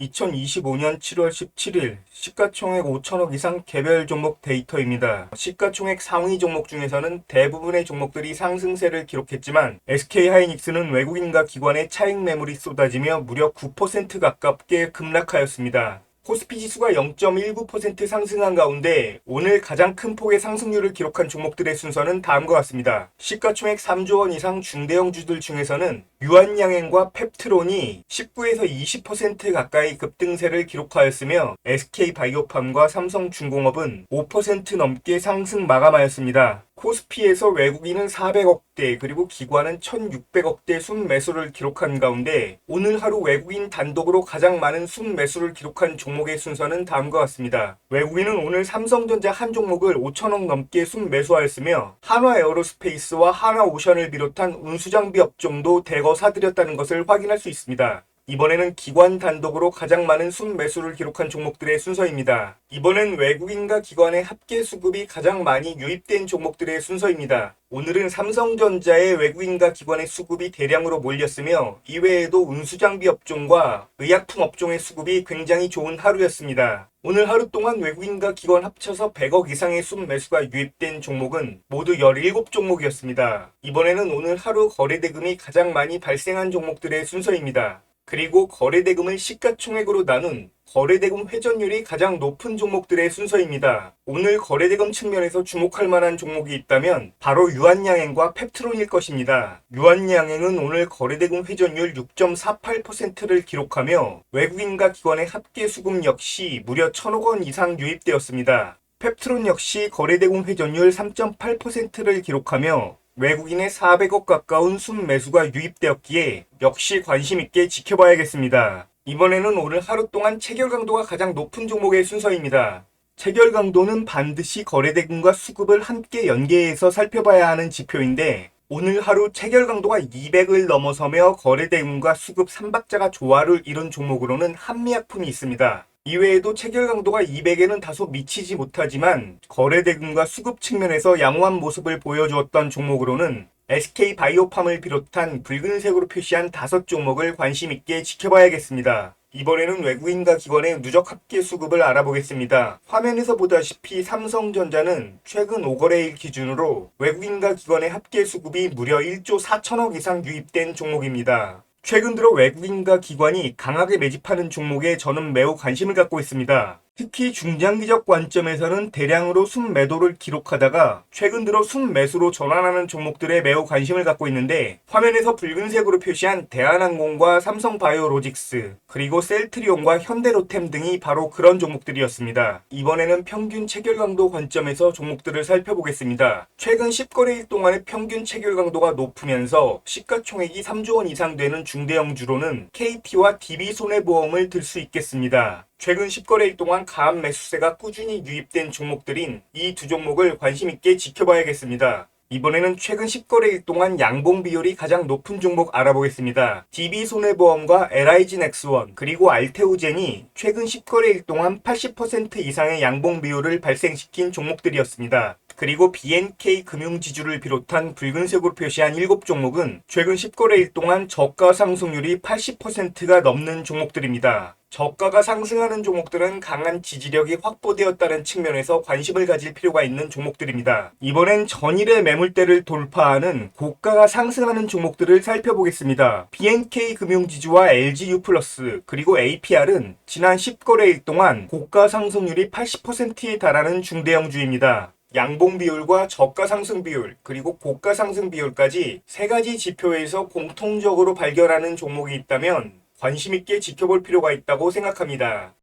2025년 7월 17일 시가총액 5천억 이상 개별 종목 데이터입니다. 시가총액 상위 종목 중에서는 대부분의 종목들이 상승세를 기록했지만 SK하이닉스는 외국인과 기관의 차익 매물이 쏟아지며 무려 9% 가깝게 급락하였습니다. 코스피 지수가 0.19% 상승한 가운데 오늘 가장 큰 폭의 상승률을 기록한 종목들의 순서는 다음과 같습니다. 시가총액 3조 원 이상 중대형주들 중에서는 유한양행과 펩트론이 19에서 20% 가까이 급등세를 기록하였으며 SK바이오팜과 삼성중공업은 5% 넘게 상승 마감하였습니다. 코스피에서 외국인은 400억대 그리고 기관은 1600억대 순매수를 기록한 가운데 오늘 하루 외국인 단독으로 가장 많은 순매수를 기록한 종목의 순서는 다음과 같습니다. 외국인은 오늘 삼성전자 한 종목을 5천억 넘게 순매수하였으며 한화에어로스페이스와 한화오션을 비롯한 운수장비 업종도 대거 사들였다는 것을 확인할 수 있습니다. 이번에는 기관 단독으로 가장 많은 순매수를 기록한 종목들의 순서입니다. 이번엔 외국인과 기관의 합계 수급이 가장 많이 유입된 종목들의 순서입니다. 오늘은 삼성전자의 외국인과 기관의 수급이 대량으로 몰렸으며 이외에도 운수장비 업종과 의약품 업종의 수급이 굉장히 좋은 하루였습니다. 오늘 하루 동안 외국인과 기관 합쳐서 100억 이상의 순매수가 유입된 종목은 모두 17종목이었습니다. 이번에는 오늘 하루 거래대금이 가장 많이 발생한 종목들의 순서입니다. 그리고 거래대금을 시가총액으로 나눈 거래대금 회전율이 가장 높은 종목들의 순서입니다. 오늘 거래대금 측면에서 주목할 만한 종목이 있다면 바로 유한양행과 펩트론일 것입니다. 유한양행은 오늘 거래대금 회전율 6.48%를 기록하며 외국인과 기관의 합계 수급 역시 무려 1천억 원 이상 유입되었습니다. 펩트론 역시 거래대금 회전율 3.8%를 기록하며 외국인의 400억 가까운 순매수가 유입되었기에 역시 관심 있게 지켜봐야겠습니다. 이번에는 오늘 하루 동안 체결 강도가 가장 높은 종목의 순서입니다. 체결 강도는 반드시 거래대금과 수급을 함께 연계해서 살펴봐야 하는 지표인데 오늘 하루 체결 강도가 200을 넘어서며 거래대금과 수급 3박자가 조화를 이룬 종목으로는 한미약품이 있습니다. 이외에도 체결 강도가 200에는 다소 미치지 못하지만 거래 대금과 수급 측면에서 양호한 모습을 보여주었던 종목으로는 SK 바이오팜을 비롯한 붉은색으로 표시한 다섯 종목을 관심 있게 지켜봐야겠습니다. 이번에는 외국인과 기관의 누적 합계 수급을 알아보겠습니다. 화면에서 보다시피 삼성전자는 최근 5거래일 기준으로 외국인과 기관의 합계 수급이 무려 1조 4천억 이상 유입된 종목입니다. 최근 들어 외국인과 기관이 강하게 매집하는 종목에 저는 매우 관심을 갖고 있습니다. 특히 중장기적 관점에서는 대량으로 순매도를 기록하다가 최근 들어 순매수로 전환하는 종목들에 매우 관심을 갖고 있는데 화면에서 붉은색으로 표시한 대한항공과 삼성바이오로직스 그리고 셀트리온과 현대로템 등이 바로 그런 종목들이었습니다. 이번에는 평균 체결 강도 관점에서 종목들을 살펴보겠습니다. 최근 10거래일 동안의 평균 체결 강도가 높으면서 시가총액이 3조 원 이상 되는 중대형주로는 KT와 DB손해보험을 들 수 있겠습니다. 최근 10거래일 동안 가압 매수세가 꾸준히 유입된 종목들인 이 두 종목을 관심 있게 지켜봐야겠습니다. 이번에는 최근 10거래일 동안 양봉 비율이 가장 높은 종목 알아보겠습니다. DB손해보험과 LIG넥스원 그리고 알테우젠이 최근 10거래일 동안 80% 이상의 양봉 비율을 발생시킨 종목들이었습니다. 그리고 BNK 금융지주를 비롯한 붉은색으로 표시한 7종목은 최근 10거래일 동안 저가 상승률이 80%가 넘는 종목들입니다. 저가가 상승하는 종목들은 강한 지지력이 확보되었다는 측면에서 관심을 가질 필요가 있는 종목들입니다. 이번엔 전일의 매물대를 돌파하는 고가가 상승하는 종목들을 살펴보겠습니다. BNK 금융지주와 LGU 플러스 그리고 APR은 지난 10거래일 동안 고가 상승률이 80%에 달하는 중대형주입니다. 양봉 비율과 저가 상승 비율, 그리고 고가 상승 비율까지 세 가지 지표에서 공통적으로 발견하는 종목이 있다면 관심 있게 지켜볼 필요가 있다고 생각합니다.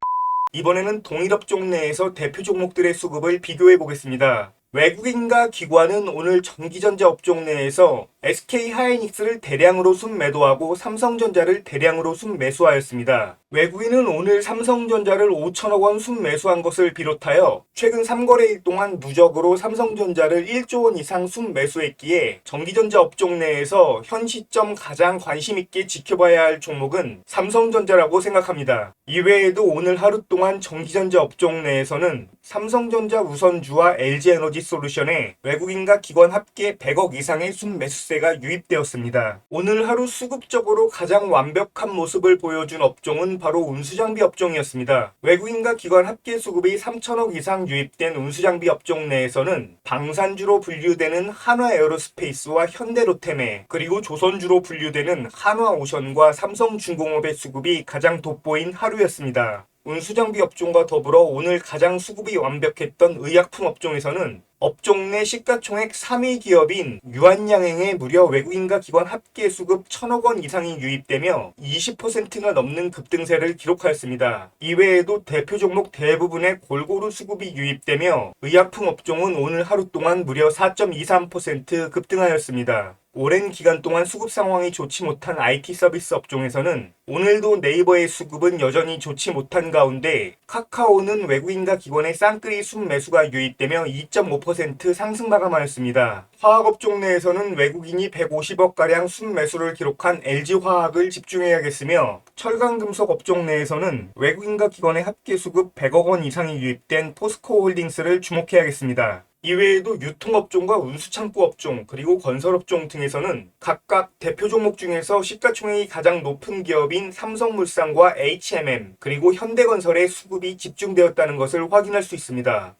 이번에는 동일업 종 내에서 대표 종목들의 수급을 비교해 보겠습니다. 외국인과 기관은 오늘 전기전자 업종 내에서 SK 하이닉스를 대량으로 순매도하고 삼성전자를 대량으로 순매수하였습니다. 외국인은 오늘 삼성전자를 5천억 원 순매수한 것을 비롯하여 최근 3거래일 동안 누적으로 삼성전자를 1조 원 이상 순매수했기에 전기전자 업종 내에서 현 시점 가장 관심 있게 지켜봐야 할 종목은 삼성전자라고 생각합니다. 이외에도 오늘 하루 동안 전기전자 업종 내에서는 삼성전자 우선주와 LG에너지 솔루션에 외국인과 기관 합계 100억 이상의 순매수세가 유입되었습니다. 오늘 하루 수급적으로 가장 완벽한 모습을 보여준 업종은 바로 운수장비 업종이었습니다. 외국인과 기관 합계 수급이 3천억 이상 유입된 운수장비 업종 내에서는 방산주로 분류되는 한화에어로스페이스와 현대로템에 그리고 조선주로 분류되는 한화오션과 삼성중공업의 수급이 가장 돋보인 하루였습니다. 운수장비 업종과 더불어 오늘 가장 수급이 완벽했던 의약품 업종에서는 업종 내 시가총액 3위 기업인 유한양행에 무려 외국인과 기관 합계 수급 1천억 원 이상이 유입되며 20%가 넘는 급등세를 기록하였습니다. 이외에도 대표 종목 대부분의 골고루 수급이 유입되며 의약품 업종은 오늘 하루 동안 무려 4.23% 급등하였습니다. 오랜 기간 동안 수급 상황이 좋지 못한 IT 서비스 업종에서는 오늘도 네이버의 수급은 여전히 좋지 못한 가운데 카카오는 외국인과 기관의 쌍끌이 순매수가 유입되며 2.5% 상승 마감하였습니다. 화학업종 내에서는 외국인이 150억가량 순매수를 기록한 LG화학을 집중해야겠으며 철강금속 업종 내에서는 외국인과 기관의 합계 수급 100억 원 이상이 유입된 포스코홀딩스를 주목해야겠습니다. 이외에도 유통업종과 운수창고 업종 그리고 건설업종 등에서는 각각 대표 종목 중에서 시가총액이 가장 높은 기업인 삼성물산과 HMM 그리고 현대건설의 수급이 집중되었다는 것을 확인할 수 있습니다.